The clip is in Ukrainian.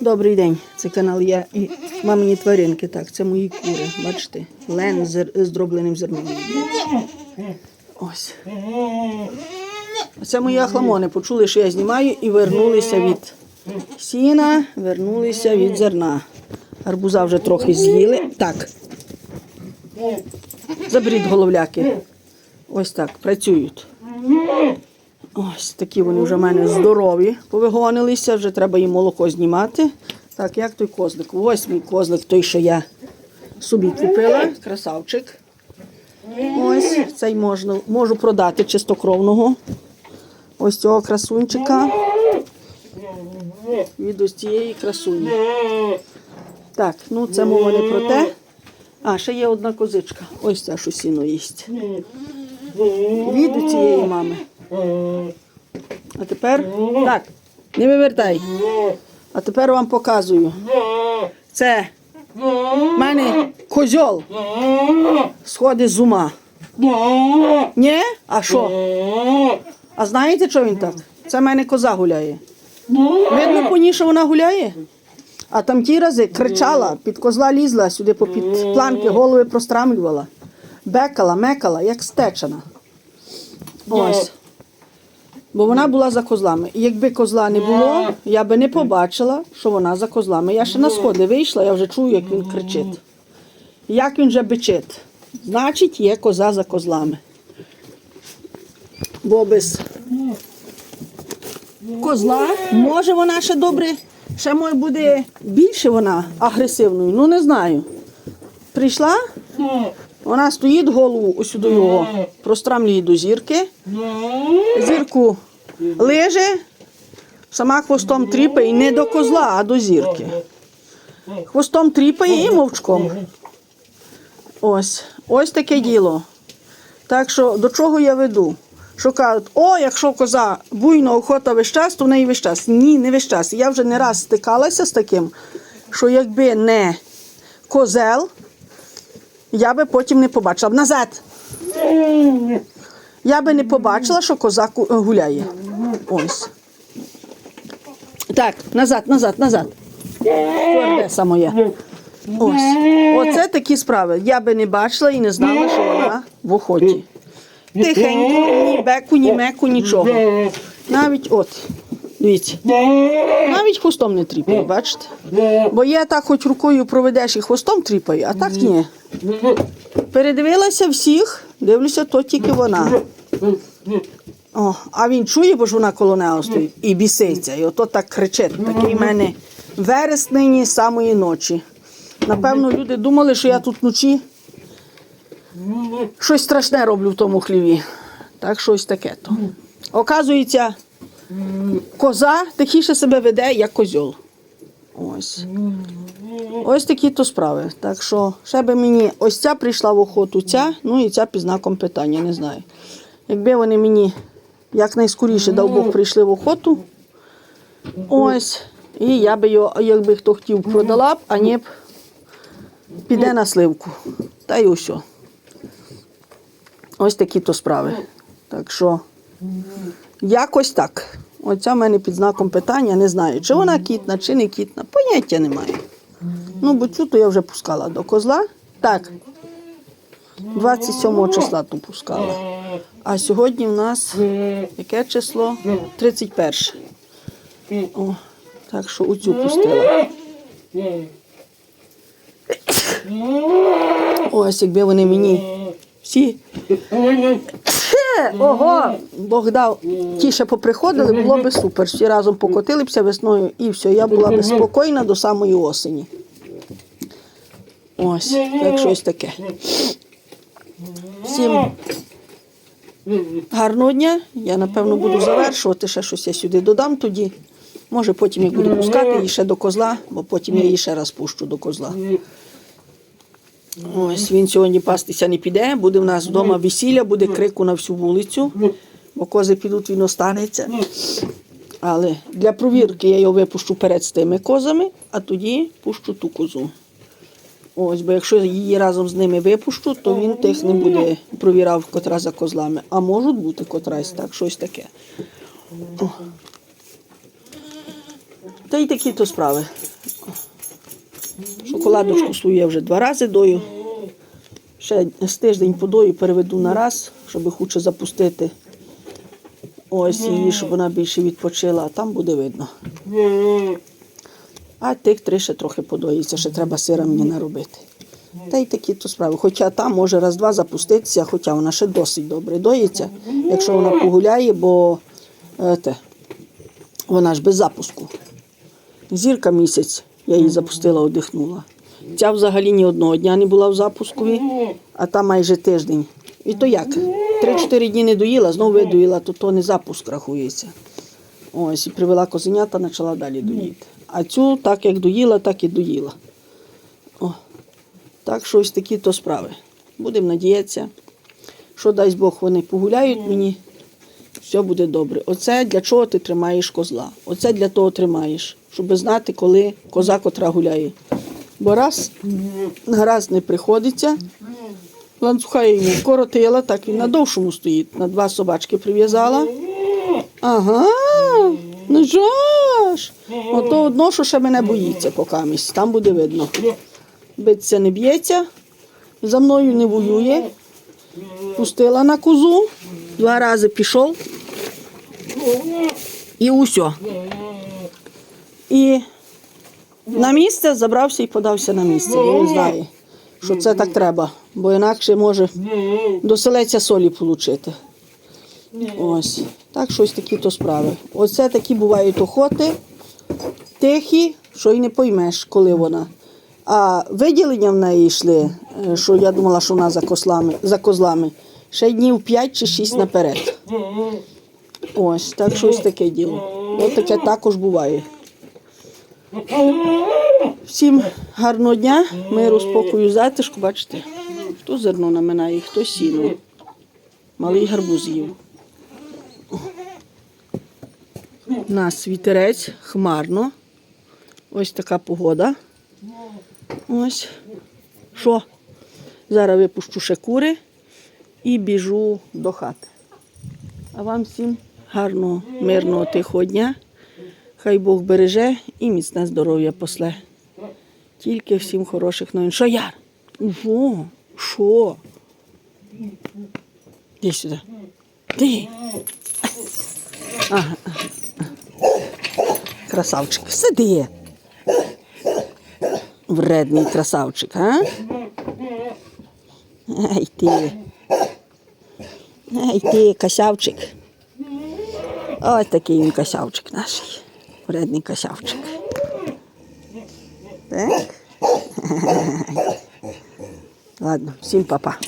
Добрий день, це канал я і мамині тваринки. Так, це мої кури. Бачите? Лен з дробленим зерном. Ось. Це мої ахламони. Почули, що я знімаю, і вернулися від сіна, вернулися від зерна. Арбуза вже трохи з'їли. Так. Заберіть головляки. Ось так, працюють. Ось такі вони вже в мене здорові, повигонилися, вже треба їм молоко знімати. Так, як той козлик? Ось мій козлик, той, що я собі купила, красавчик. Ось цей можна, можу продати чистокровного. Ось цього красунчика. Від ось цієї красуні. Так, ну це мова не про те. А, ще є одна козичка. Ось ця, що сіно їсть. Від цієї мами. А тепер так, не вивертай. А тепер вам показую. Це в мене козьол сходить з ума. Ні? А що? А знаєте, що він так? Це в мене коза гуляє. Видно по ній, що вона гуляє? А там ті рази кричала, під козла лізла, сюди попід планки, голови прострамлювала. Бекала, мекала, як стечена. Ось. Бо вона була за козлами. І якби козла не було, я би не побачила, що вона за козлами. Я ще на сходи вийшла, я вже чую, як він кричить. Як він вже бичить. Значить, є коза за козлами. Бо без козла, може вона ще добре, ще може буде більше вона агресивною. Ну не знаю. Прийшла, вона стоїть голову ось сюди його, прострамлює до зірки. Зірку лиже, сама хвостом тріпає не до козла, а до зірки. Хвостом тріпає і мовчком. Ось, ось таке діло. Так що до чого я веду? Що кажуть, о, якщо коза буйно охота весь час, то в неї весь час. Ні, не весь час. Я вже не раз стикалася з таким, що якби не козел, я би потім не побачила. Назад! Я би не побачила, що коза гуляє. Ось. Так, назад, назад, назад. Твердеса моя. Ось. Оце такі справи. Я би не бачила і не знала, що вона в охоті. Тихенько, ні беку, ні меку, нічого. Навіть от. Дивіться. Навіть хвостом не тріпає, бачите? Бо я так хоч рукою проведеш і хвостом тріпаю, а так ні. Передивилася всіх, дивлюся, то тільки вона. О, а він чує, бо ж вона коло нього стоїть, і біситься. І ото так кричить. Такий в мене верес нині самої ночі. Напевно, люди думали, що я тут вночі щось страшне роблю в тому хліві. Так щось таке то. Оказується, коза тихіше себе веде, як козьол. Ось. Ось такі то справи. Так що ще би мені ось ця прийшла в охоту, ця, ну і ця під знаком питання, не знаю. Якби вони мені якнайскоріше дав Бог прийшли в охоту, ось, і я би його, якби хто хотів, продала б, а ні б піде на сливку. Та й усе. Ось такі то справи. Так що якось так. Оця в мене під знаком питання, не знаю, чи вона кітна, чи не кітна. Поняття немає. Ну, бо цю то я вже пускала до козла. Так. 27 числа ту пускала. А сьогодні в нас яке число? 31. О, так що оцю пустила. Ось, якби вони мені всі. Ого! Бог дав. Ті ще поприходили, було би супер. Всі разом покотилися весною і все. Я була би спокійна до самої осені. Ось, так щось таке. Всім гарного дня. Я напевно буду завершувати. Ще щось я сюди додам тоді. Може, потім я буду пускати її ще до козла, бо потім я її ще раз пущу до козла. Ось він сьогодні пастися не піде, буде в нас вдома весілля, буде крику на всю вулицю, бо кози підуть, він останеться. Але для провірки я його випущу перед з тими козами, а тоді пущу ту козу. Ось, бо якщо її разом з ними випущу, то він тих не буде провірав, котра за козлами. А можуть бути котрась, так, щось таке. О. Та й такі то справи. Шоколадочку свою я вже два рази дою. Ще з тиждень подою переведу на раз, щоб хуче запустити. Ось її, щоб вона більше відпочила, а там буде видно. А тих три ще трохи подоїться, ще треба сира мені наробити. Та й такі то справи. Хоча там може раз-два запуститися, хоча вона ще досить добре доїться, якщо вона погуляє, бо е, те, вона ж без запуску. Зірка місяць, я її запустила, одихнула. Ця взагалі ні одного дня не була в запускові, а та майже тиждень. І то як? Три-чотири дні не доїла, знову видоїла, то то не запуск рахується. Ось, і привела козенята, почала далі доїти. А цю так як доїла, так і доїла. О, так що ось такі то справи. Будемо надіятися, що дасть Бог вони погуляють мені, все буде добре. Оце для чого ти тримаєш козла. Оце для того тримаєш, щоб знати, коли коза котра гуляє. Бо раз раз не приходиться. Ланцюга я йому вкоротила, так він на довшому стоїть. На два собачки прив'язала. Ага, ну жаш. Ото одно, що ще мене боїться покамість. Там буде видно. Биться не б'ється, за мною не воює. Пустила на козу, два рази пішов. І усе. І на місце забрався і подався на місце. Він знає, що це так треба, бо інакше може до селеця солі отримати. Ось. Так щось такі то справи. Оце такі бувають охоти, тихі, що й не поймеш, коли вона. А виділення в неї йшли, е, що я думала, що вона за козлами, за козлами, ще днів 5 чи 6 наперед. Ось, так щось таке діло. Ось таке також буває. Всім гарного дня, миру, спокою, затишку. Бачите, хто зерно наминає, хто сіно. Малий гарбуз їв. У нас вітерець, хмарно. Ось така погода. Ось. Що? Зараз випущу ще кури і біжу до хати. А вам всім гарного, мирного, тихого дня. Хай Бог береже і міцне здоров'я после. Тільки всім хороших новин. Що яр? Що? Що? Іди сюди. Ти. Ага. Красавчик. Сиди. Вредний красавчик, а? Ай ти. Ай ти, косявчик. Ось такий він косявчик наш. Вредний косявчик. Так? Ладно, всім па-па.